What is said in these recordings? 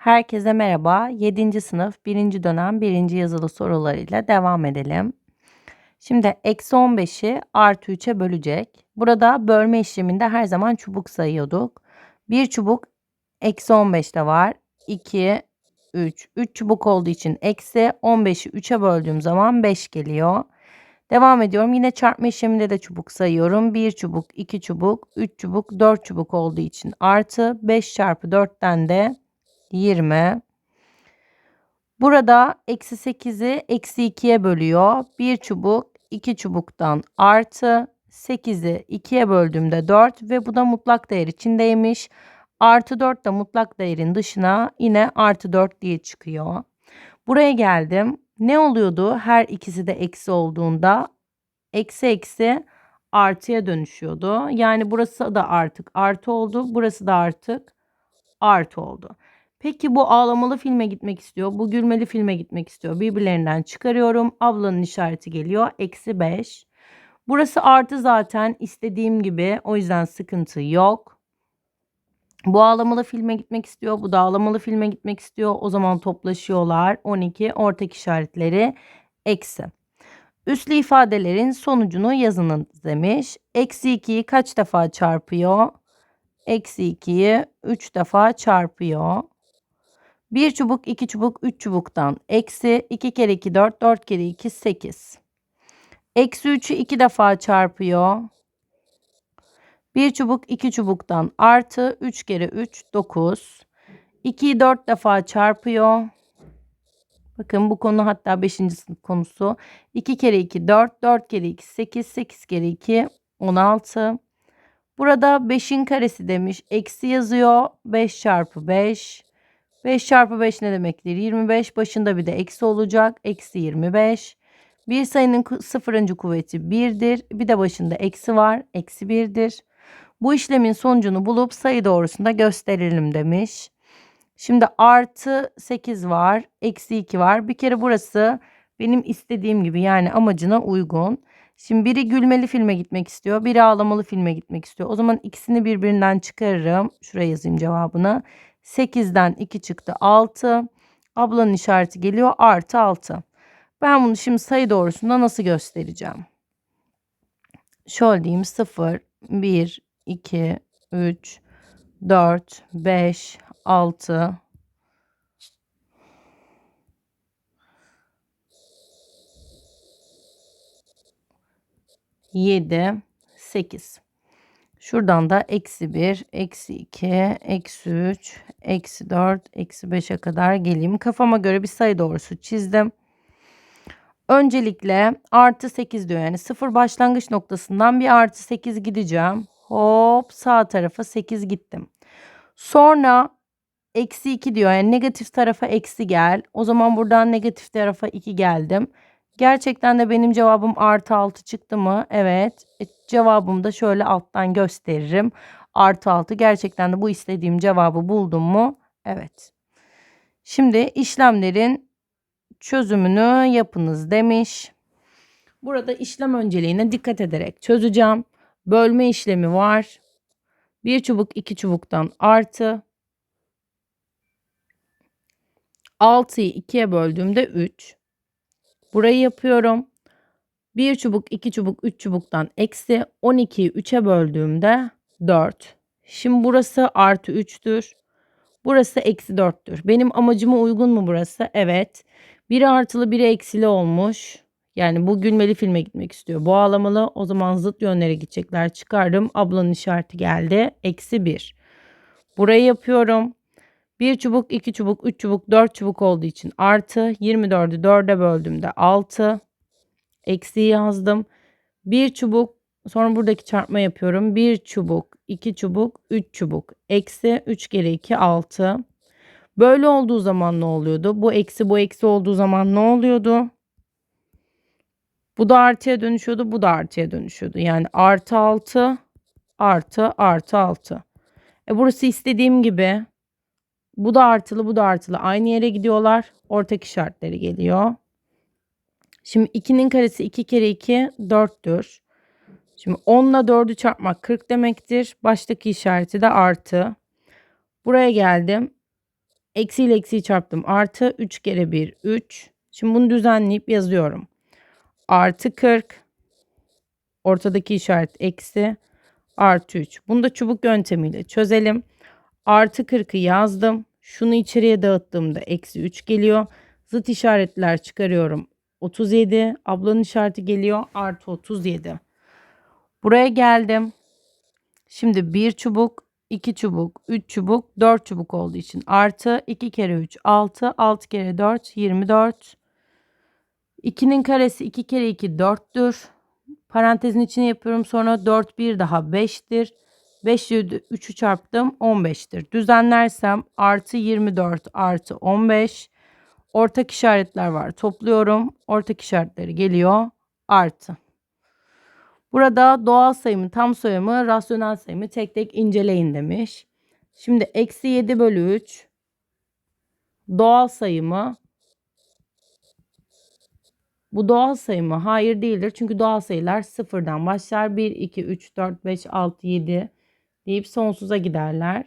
Herkese merhaba. 7. sınıf 1. dönem 1. yazılı sorularıyla devam edelim. Şimdi eksi 15'i artı 3'e bölecek. Burada bölme işleminde her zaman çubuk sayıyorduk. Bir çubuk eksi 15'te var. 2, 3. 3 çubuk olduğu için eksi 15'i 3'e böldüğüm zaman 5 geliyor. Devam ediyorum. Yine çarpma işleminde de çubuk sayıyorum. 1 çubuk, 2 çubuk, 3 çubuk, 4 çubuk olduğu için artı 5 çarpı 4'ten de 20. Burada eksi 8'i eksi 2'ye bölüyor. 1 çubuk 2 çubuktan artı 8'i 2'ye böldüğümde 4 ve bu da mutlak değer içindeymiş. Artı 4 de mutlak değerin dışına yine artı 4 diye çıkıyor. Buraya geldim. Ne oluyordu her ikisi de eksi olduğunda? Eksi eksi artıya dönüşüyordu. Yani burası da artık artı oldu. Burası da artık artı oldu. Peki bu ağlamalı filme gitmek istiyor. Bu gülmeli filme gitmek istiyor. Birbirlerinden çıkarıyorum. Ablanın işareti geliyor. Eksi 5. Burası artı zaten istediğim gibi. O yüzden sıkıntı yok. Bu ağlamalı filme gitmek istiyor. Bu da ağlamalı filme gitmek istiyor. O zaman toplaşıyorlar. 12 ortak işaretleri eksi. Üslü ifadelerin sonucunu yazınız demiş. Eksi 2'yi kaç defa çarpıyor? Eksi 2'yi 3 defa çarpıyor. 1 çubuk, 2 çubuk, 3 çubuktan eksi 2 kere 2 4, 4 kere 2 8. Eksi 3'ü 2 defa çarpıyor. 1 çubuk 2 çubuktan artı 3 kere 3 9. 2'yi 4 defa çarpıyor. Bakın bu konu hatta 5. sınıf konusu. 2 kere 2 4, 4 kere 2 8, 8 kere 2 16. Burada 5'in karesi demiş. Eksi yazıyor. 5 çarpı 5. 5 çarpı 5 ne demektir? 25. Başında bir de eksi olacak. Eksi 25. Bir sayının sıfırıncı kuvveti 1'dir. Bir de başında eksi var. Eksi 1'dir. Bu işlemin sonucunu bulup sayı doğrusunda gösterelim demiş. Şimdi artı 8 var. Eksi 2 var. Bir kere burası benim istediğim gibi yani amacına uygun. Şimdi biri gülmeli filme gitmek istiyor. Biri ağlamalı filme gitmek istiyor. O zaman ikisini birbirinden çıkarırım. Şuraya yazayım cevabını. 8'den 2 çıktı 6. Ablanın işareti geliyor artı 6. Ben bunu şimdi sayı doğrusunda nasıl göstereceğim? Şöyle diyeyim 0, 1, 2, 3, 4, 5, 6, 7, 8. Şuradan da eksi 1, eksi 2, eksi 3, eksi 4, eksi 5'e kadar geleyim. Kafama göre bir sayı doğrusu çizdim. Öncelikle artı 8 diyor. Yani sıfır başlangıç noktasından bir artı 8 gideceğim. Hop sağ tarafa 8 gittim. Sonra eksi 2 diyor. Yani negatif tarafa eksi gel. O zaman buradan negatif tarafa 2 geldim. Gerçekten de benim cevabım artı 6 çıktı mı? Evet. E, cevabımı da şöyle alttan gösteririm. Artı 6 gerçekten de bu istediğim cevabı buldum mu? Evet. Şimdi işlemlerin çözümünü yapınız demiş. Burada işlem önceliğine dikkat ederek çözeceğim. Bölme işlemi var. Bir çubuk iki çubuktan artı. 6'yı 2'ye böldüğümde 3. Burayı yapıyorum. 1 çubuk, 2 çubuk, 3 çubuktan eksi 12'yi 3'e böldüğümde 4. Şimdi burası artı 3'tür. Burası eksi 4'tür. Benim amacıma uygun mu burası? Evet. Biri artılı biri eksili olmuş. Yani bu gülmeli filme gitmek istiyor. Bu ağlamalı. O zaman zıt yönlere gidecekler. Çıkardım. Ablanın işareti geldi. Eksi 1. Burayı yapıyorum. 1 çubuk, 2 çubuk, 3 çubuk, 4 çubuk olduğu için artı 24'ü 4'e böldüğümde 6. Eksi yazdım. 1 çubuk sonra buradaki çarpma yapıyorum. 1 çubuk, 2 çubuk, 3 çubuk. Eksi 3 kere 2 6. Böyle olduğu zaman ne oluyordu? Bu eksi bu eksi olduğu zaman ne oluyordu? Bu da artıya dönüşüyordu. Bu da artıya dönüşüyordu. Yani artı 6 artı artı 6. E burası istediğim gibi bu da artılı bu da artılı. Aynı yere gidiyorlar. Ortak işaretleri geliyor. Şimdi 2'nin karesi 2 kere 2 4'tür. Şimdi 10 ile 4'ü çarpmak 40 demektir. Baştaki işareti de artı. Buraya geldim. Eksi ile eksiyi çarptım. Artı 3 kere 1 3. Şimdi bunu düzenleyip yazıyorum. Artı 40. Ortadaki işaret eksi. Artı 3. Bunu da çubuk yöntemiyle çözelim. Artı 40'ı yazdım. Şunu içeriye dağıttığımda eksi 3 geliyor. Zıt işaretler çıkarıyorum. 37. Ablanın işareti geliyor. Artı 37. Buraya geldim. Şimdi 1 çubuk, 2 çubuk, 3 çubuk, 4 çubuk olduğu için artı 2 kere 3 6, 6 kere 4 24. 2'nin karesi 2 kere 2 4'tür. Parantezin içine yapıyorum sonra 4 bir daha 5'tir. 5 ile 3'ü çarptım 15'tir. Düzenlersem artı 24 artı 15. Ortak işaretler var. Topluyorum. Ortak işaretleri geliyor. Artı. Burada doğal sayımı, tam sayımı, rasyonel sayımı tek tek inceleyin demiş. Şimdi eksi 7 bölü 3 doğal sayımı bu doğal sayı mı? Hayır değildir. Çünkü doğal sayılar sıfırdan başlar. 1, 2, 3, 4, 5, 6, 7 deyip sonsuza giderler.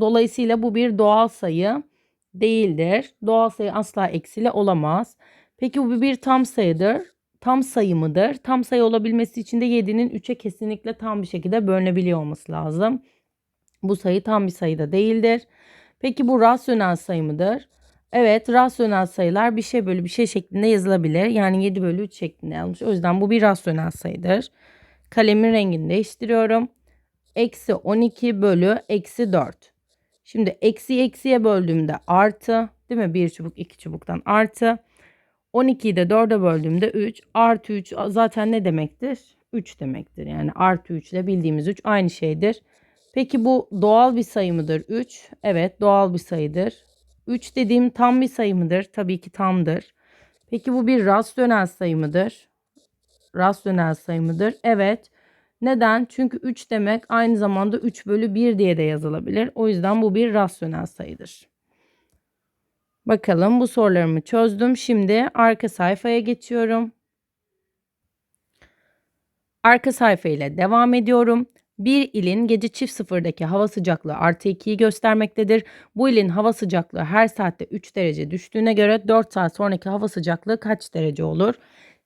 Dolayısıyla bu bir doğal sayı değildir. Doğal sayı asla eksili olamaz. Peki bu bir tam sayıdır. Tam sayı mıdır? Tam sayı olabilmesi için de 7'nin 3'e kesinlikle tam bir şekilde bölünebiliyor olması lazım. Bu sayı tam bir sayıda değildir. Peki bu rasyonel sayı mıdır? Evet rasyonel sayılar bir şey bölü bir şey şeklinde yazılabilir. Yani 7 bölü 3 şeklinde yazmış. O yüzden bu bir rasyonel sayıdır. Kalemin rengini değiştiriyorum. Eksi 12 bölü eksi 4. Şimdi eksi eksiye böldüğümde artı değil mi? Bir çubuk iki çubuktan artı. 12'yi de 4'e böldüğümde 3. Artı 3 zaten ne demektir? 3 demektir. Yani artı 3 ile bildiğimiz 3 aynı şeydir. Peki bu doğal bir sayı mıdır 3? Evet doğal bir sayıdır. 3 dediğim tam bir sayı mıdır? Tabii ki tamdır. Peki bu bir rasyonel sayı mıdır? Rasyonel sayı mıdır? Evet. Neden? Çünkü 3 demek aynı zamanda 3 bölü 1 diye de yazılabilir. O yüzden bu bir rasyonel sayıdır. Bakalım bu sorularımı çözdüm. Şimdi arka sayfaya geçiyorum. Arka sayfa ile devam ediyorum. Bir ilin gece çift sıfırdaki hava sıcaklığı artı 2'yi göstermektedir. Bu ilin hava sıcaklığı her saatte 3 derece düştüğüne göre 4 saat sonraki hava sıcaklığı kaç derece olur?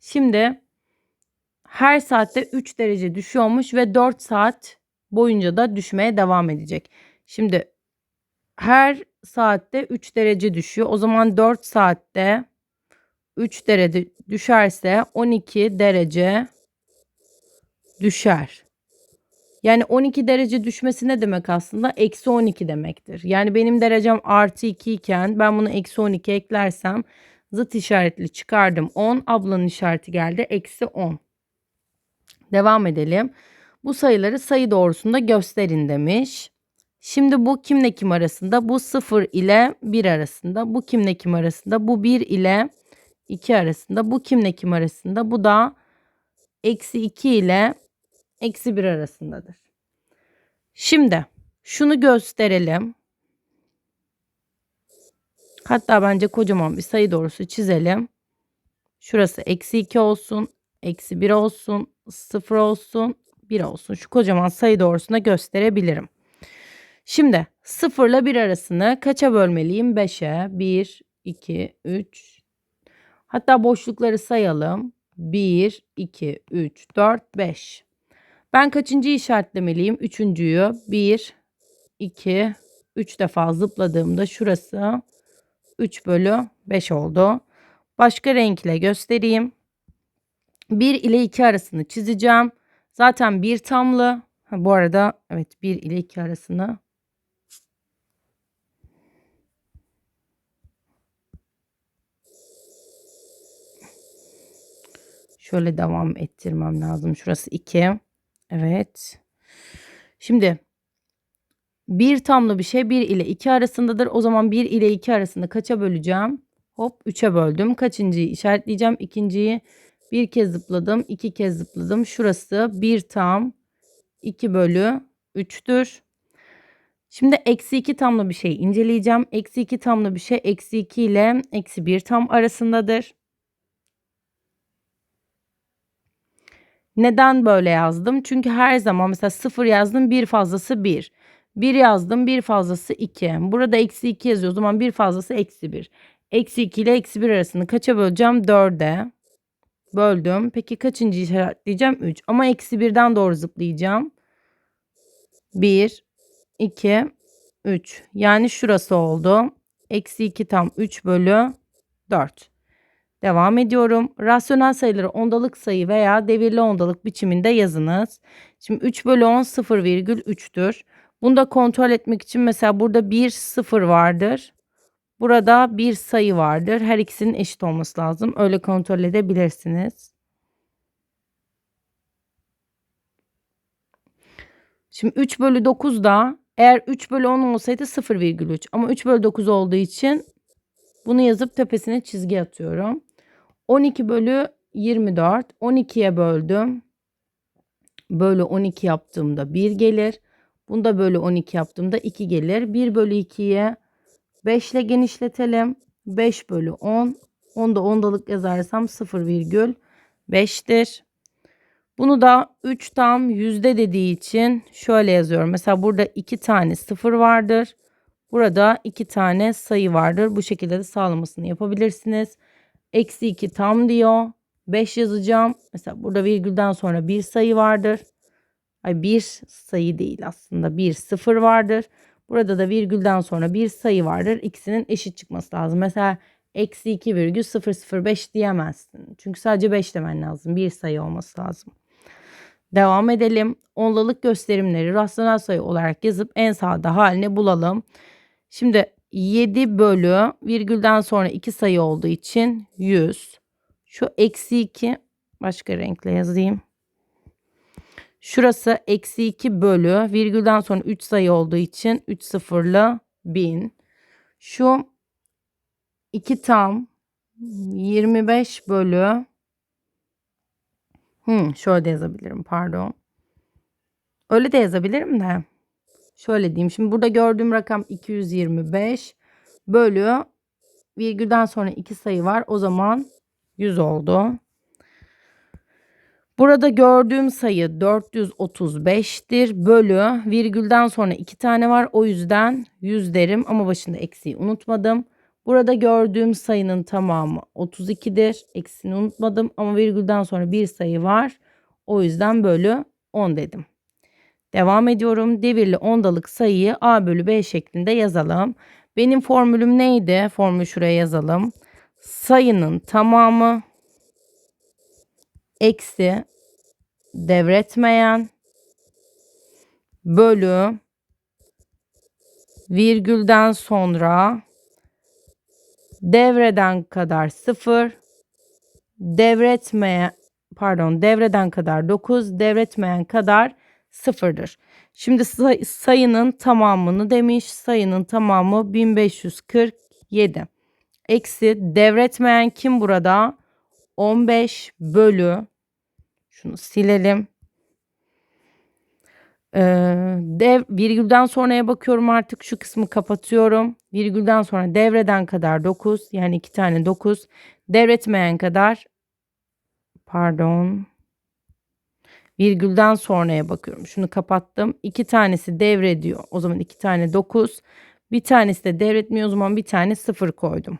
Şimdi her saatte 3 derece düşüyormuş ve 4 saat boyunca da düşmeye devam edecek. Şimdi her saatte 3 derece düşüyor. O zaman 4 saatte 3 derece düşerse 12 derece düşer. Yani 12 derece düşmesi ne demek aslında? Eksi 12 demektir. Yani benim derecem artı 2 iken ben bunu eksi 12 eklersem zıt işaretli çıkardım 10. Ablanın işareti geldi eksi 10. Devam edelim. Bu sayıları sayı doğrusunda gösterin demiş. Şimdi bu kimle kim arasında? Bu 0 ile 1 arasında. Bu kimle kim arasında? Bu 1 ile 2 arasında. Bu kimle kim arasında? Bu da eksi 2 ile eksi 1 arasındadır. Şimdi şunu gösterelim. Hatta bence kocaman bir sayı doğrusu çizelim. Şurası eksi 2 olsun. Eksi 1 olsun. 0 olsun. 1 olsun. Şu kocaman sayı doğrusuna gösterebilirim. Şimdi 0 ile 1 arasını kaça bölmeliyim? 5'e. 1, 2, 3. Hatta boşlukları sayalım. 1, 2, 3, 4, 5. Ben kaçıncı işaretlemeliyim? Üçüncüyü 1, 2, 3 defa zıpladığımda şurası 3 bölü 5 oldu. Başka renkle göstereyim. 1 ile 2 arasını çizeceğim. Zaten bir tamlı. Ha, bu arada evet 1 ile 2 arasını Şöyle devam ettirmem lazım. Şurası 2. Evet. Şimdi bir tamlı bir şey 1 ile 2 arasındadır. O zaman 1 ile 2 arasında kaça böleceğim? Hop 3'e böldüm. Kaçıncıyı işaretleyeceğim? İkinciyi bir kez zıpladım. iki kez zıpladım. Şurası 1 tam 2 bölü 3'tür. Şimdi eksi 2 tamlı bir şey inceleyeceğim. Eksi 2 tamlı bir şey eksi 2 ile eksi 1 tam arasındadır. Neden böyle yazdım? Çünkü her zaman mesela 0 yazdım bir fazlası 1. 1 yazdım. Bir fazlası 2. Burada eksi 2 yazıyor. O zaman bir fazlası eksi 1. Eksi 2 ile eksi 1 arasını kaça böleceğim? 4'e. Böldüm. Peki kaçıncı işaretleyeceğim? 3. Ama eksi 1'den doğru zıplayacağım. 1, 2, 3. Yani şurası oldu. Eksi 2 tam 3 bölü 4. Devam ediyorum. Rasyonel sayıları ondalık sayı veya devirli ondalık biçiminde yazınız. Şimdi 3 bölü 10 0,3'tür. Bunu da kontrol etmek için mesela burada bir sıfır vardır. Burada bir sayı vardır. Her ikisinin eşit olması lazım. Öyle kontrol edebilirsiniz. Şimdi 3 bölü 9 da eğer 3 bölü 10 olsaydı 0,3 ama 3 bölü 9 olduğu için bunu yazıp tepesine çizgi atıyorum. 12 bölü 24 12'ye böldüm. Bölü 12 yaptığımda 1 gelir. Bunda bölü 12 yaptığımda 2 gelir. 1 bölü 2'ye 5 ile genişletelim. 5 bölü 10. Onda ondalık yazarsam 0,5'tir. Bunu da 3 tam yüzde dediği için şöyle yazıyorum. Mesela burada 2 tane 0 vardır. Burada 2 tane sayı vardır. Bu şekilde de sağlamasını yapabilirsiniz. Eksi 2 tam diyor. 5 yazacağım. Mesela burada virgülden sonra bir sayı vardır. Ay bir sayı değil aslında. Bir sıfır vardır. Burada da virgülden sonra bir sayı vardır. İkisinin eşit çıkması lazım. Mesela eksi 2 virgül 005 diyemezsin. Çünkü sadece 5 demen lazım. Bir sayı olması lazım. Devam edelim. Onlalık gösterimleri rasyonel sayı olarak yazıp en sağda halini bulalım. Şimdi 7 bölü virgülden sonra 2 sayı olduğu için 100. Şu eksi 2 başka renkle yazayım. Şurası eksi 2 bölü virgülden sonra 3 sayı olduğu için 3 sıfırlı 1000. Şu 2 tam 25 bölü hmm, şöyle de yazabilirim pardon. Öyle de yazabilirim de. Şöyle diyeyim. Şimdi burada gördüğüm rakam 225 bölü virgülden sonra 2 sayı var. O zaman 100 oldu. Burada gördüğüm sayı 435'tir. Bölü virgülden sonra 2 tane var. O yüzden 100 derim ama başında eksiği unutmadım. Burada gördüğüm sayının tamamı 32'dir. Eksini unutmadım ama virgülden sonra bir sayı var. O yüzden bölü 10 dedim. Devam ediyorum. Devirli ondalık sayıyı A bölü B şeklinde yazalım. Benim formülüm neydi? Formülü şuraya yazalım. Sayının tamamı eksi devretmeyen bölü virgülden sonra devreden kadar 0 devretmeye pardon devreden kadar 9 devretmeyen kadar sıfırdır. Şimdi say- sayının tamamını demiş. Sayının tamamı 1547. Eksi devretmeyen kim burada? 15 bölü şunu silelim. Ee, dev virgülden sonraya bakıyorum artık şu kısmı kapatıyorum. Virgülden sonra devreden kadar 9 yani iki tane 9. Devretmeyen kadar pardon virgülden sonraya bakıyorum. Şunu kapattım. İki tanesi devrediyor. O zaman iki tane 9. Bir tanesi de devretmiyor. O zaman bir tane 0 koydum.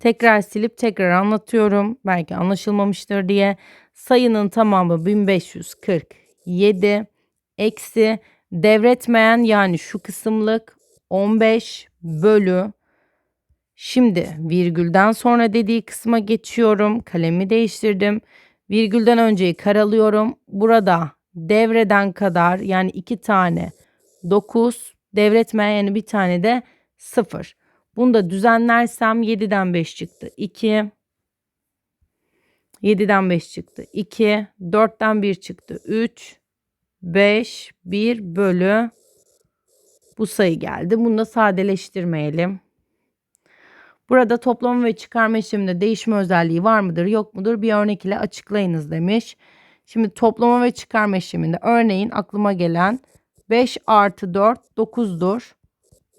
Tekrar silip tekrar anlatıyorum. Belki anlaşılmamıştır diye. Sayının tamamı 1547 eksi devretmeyen yani şu kısımlık 15 bölü Şimdi virgülden sonra dediği kısma geçiyorum. Kalemi değiştirdim. Virgülden önceyi karalıyorum. Burada devreden kadar yani iki tane 9 devretmeyen yani bir tane de 0. Bunu da düzenlersem 7'den 5 çıktı. 2 7'den 5 çıktı. 2 4'ten 1 çıktı. 3 5 1 bölü bu sayı geldi. Bunu da sadeleştirmeyelim. Burada toplama ve çıkarma işleminde değişme özelliği var mıdır yok mudur bir örnek ile açıklayınız demiş. Şimdi toplama ve çıkarma işleminde örneğin aklıma gelen 5 artı 4 9'dur.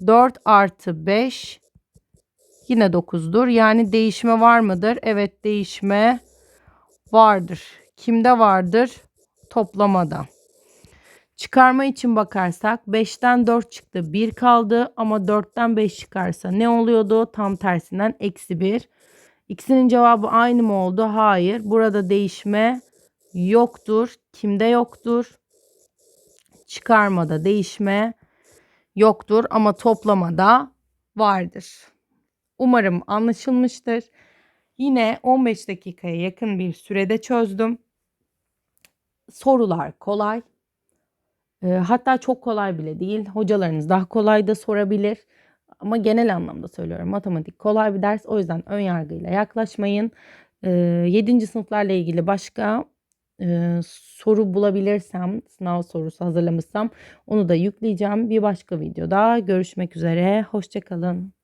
4 artı 5 yine 9'dur. Yani değişme var mıdır? Evet değişme vardır. Kimde vardır? Toplamada. Çıkarma için bakarsak 5'ten 4 çıktı 1 kaldı ama 4'ten 5 çıkarsa ne oluyordu? Tam tersinden eksi 1. İkisinin cevabı aynı mı oldu? Hayır. Burada değişme yoktur. Kimde yoktur? Çıkarmada değişme yoktur ama toplamada vardır. Umarım anlaşılmıştır. Yine 15 dakikaya yakın bir sürede çözdüm. Sorular kolay. Ee, hatta çok kolay bile değil. Hocalarınız daha kolay da sorabilir. Ama genel anlamda söylüyorum. Matematik kolay bir ders. O yüzden ön yargıyla yaklaşmayın. Ee, 7. sınıflarla ilgili başka e, soru bulabilirsem, sınav sorusu hazırlamışsam onu da yükleyeceğim. Bir başka videoda görüşmek üzere. Hoşçakalın.